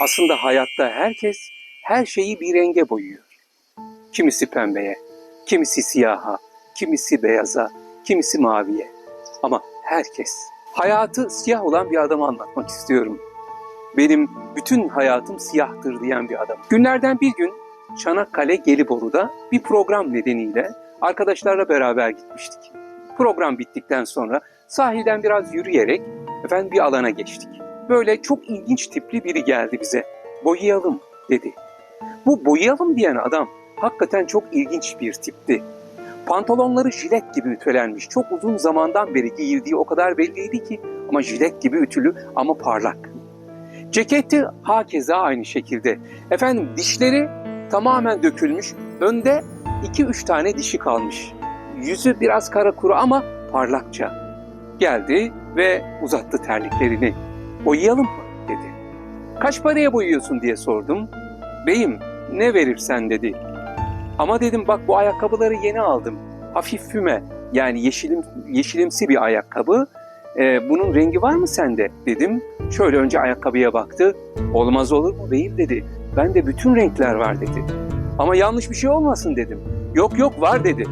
Aslında hayatta herkes her şeyi bir renge boyuyor. Kimisi pembeye, kimisi siyaha, kimisi beyaza, kimisi maviye. Ama herkes. Hayatı siyah olan bir adamı anlatmak istiyorum. Benim bütün hayatım siyahtır diyen bir adam. Günlerden bir gün Çanakkale Gelibolu'da bir program nedeniyle arkadaşlarla beraber gitmiştik. Program bittikten sonra sahilden biraz yürüyerek efendim bir alana geçtik. Böyle çok ilginç tipli biri geldi bize. Boyayalım dedi. Bu boyayalım diyen adam hakikaten çok ilginç bir tipti. Pantolonları jilet gibi ütülenmiş. Çok uzun zamandan beri giyildiği o kadar belliydi ki ama jilet gibi ütülü ama parlak. Ceketi hakeza aynı şekilde. Efendim dişleri tamamen dökülmüş. Önde 2-3 tane dişi kalmış. Yüzü biraz kara kuru ama parlakça. Geldi ve uzattı terliklerini. Boyayalım mı dedi. Kaç paraya boyuyorsun diye sordum. Beyim ne verirsen dedi. Ama dedim bak bu ayakkabıları yeni aldım. Hafif füme yani yeşilim, yeşilimsi bir ayakkabı. Ee, bunun rengi var mı sende dedim. Şöyle önce ayakkabıya baktı. Olmaz olur mu beyim dedi. Bende bütün renkler var dedi. Ama yanlış bir şey olmasın dedim. Yok yok var dedi.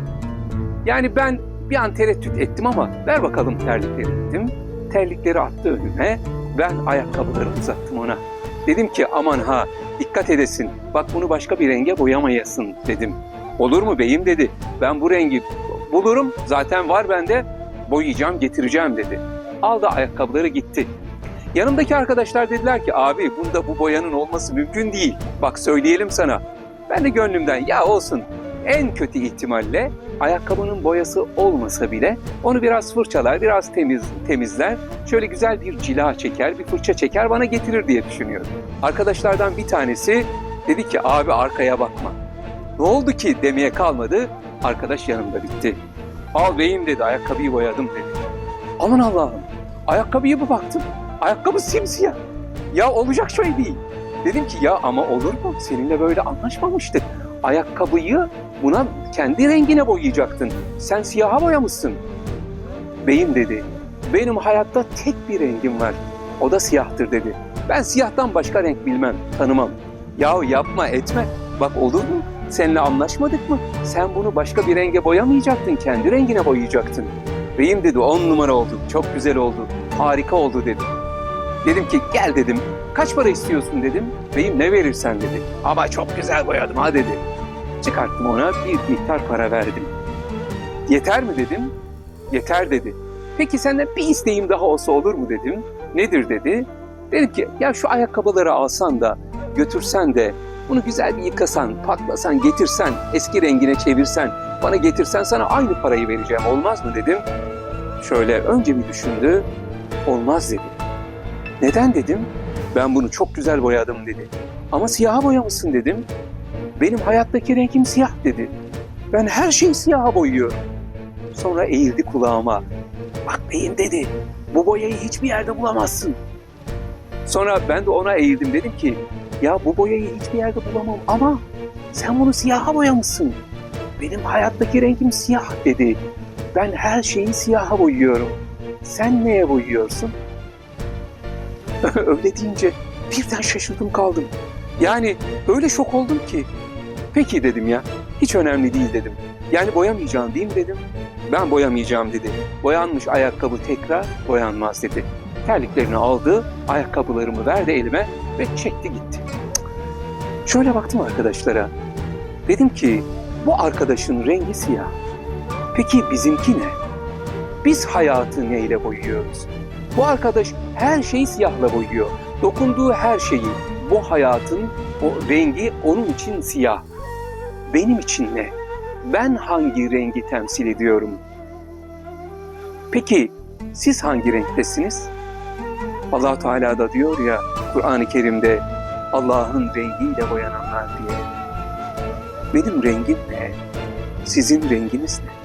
Yani ben bir an tereddüt ettim ama ver bakalım terlikleri dedim. Terlikleri attı önüme. Ben ayakkabıları uzattım ona. Dedim ki aman ha dikkat edesin. Bak bunu başka bir renge boyamayasın dedim. Olur mu beyim dedi. Ben bu rengi bulurum. Zaten var bende. Boyayacağım getireceğim dedi. Aldı ayakkabıları gitti. Yanımdaki arkadaşlar dediler ki abi bunda bu boyanın olması mümkün değil. Bak söyleyelim sana. Ben de gönlümden ya olsun en kötü ihtimalle ayakkabının boyası olmasa bile onu biraz fırçalar, biraz temiz temizler, şöyle güzel bir cila çeker, bir fırça çeker bana getirir diye düşünüyorum. Arkadaşlardan bir tanesi dedi ki abi arkaya bakma. Ne oldu ki demeye kalmadı. Arkadaş yanımda bitti. Al beyim dedi ayakkabıyı boyadım dedi. Aman Allah'ım ayakkabıya bir baktım. Ayakkabı simsiyah. Ya olacak şey değil. Dedim ki ya ama olur mu? Seninle böyle anlaşmamıştık. Ayakkabıyı buna kendi rengine boyayacaktın. Sen siyaha boyamışsın. Beyim dedi. Benim hayatta tek bir rengim var. O da siyahtır dedi. Ben siyahtan başka renk bilmem, tanımam. Yahu yapma etme. Bak olur mu? Seninle anlaşmadık mı? Sen bunu başka bir renge boyamayacaktın, kendi rengine boyayacaktın. Beyim dedi on numara oldu, çok güzel oldu, harika oldu dedi. Dedim ki gel dedim, kaç para istiyorsun dedim. Beyim ne verirsen dedi. Ama çok güzel boyadım ha dedi. Çıkarttım ona bir miktar para verdim. Yeter mi dedim. Yeter dedi. Peki senden bir isteğim daha olsa olur mu dedim. Nedir dedi. Dedim ki ya şu ayakkabıları alsan da götürsen de bunu güzel bir yıkasan, paklasan, getirsen, eski rengine çevirsen, bana getirsen sana aynı parayı vereceğim olmaz mı dedim. Şöyle önce bir düşündü. Olmaz dedi. Neden dedim. Ben bunu çok güzel boyadım dedi. Ama siyaha boyamışsın dedim. Benim hayattaki rengim siyah dedi. Ben her şeyi siyaha boyuyorum. Sonra eğildi kulağıma. Bak beyim dedi. Bu boyayı hiçbir yerde bulamazsın. Sonra ben de ona eğildim dedim ki ya bu boyayı hiçbir yerde bulamam ama sen bunu siyaha boyamışsın. Benim hayattaki rengim siyah dedi. Ben her şeyi siyaha boyuyorum. Sen neye boyuyorsun? Öyle deyince birden şaşırdım kaldım. Yani öyle şok oldum ki. Peki dedim ya, hiç önemli değil dedim. Yani boyamayacağım değil mi dedim. Ben boyamayacağım dedi. Boyanmış ayakkabı tekrar boyanmaz dedi. Terliklerini aldı, ayakkabılarımı verdi elime ve çekti gitti. Şöyle baktım arkadaşlara. Dedim ki bu arkadaşın rengi siyah. Peki bizimki ne? Biz hayatı neyle boyuyoruz? Bu arkadaş her şeyi siyahla boyuyor. Dokunduğu her şeyi, bu hayatın o rengi onun için siyah. Benim için ne? Ben hangi rengi temsil ediyorum? Peki siz hangi renktesiniz? Allah Teala da diyor ya Kur'an-ı Kerim'de Allah'ın rengiyle boyananlar diye. Benim rengim ne? Sizin renginiz ne?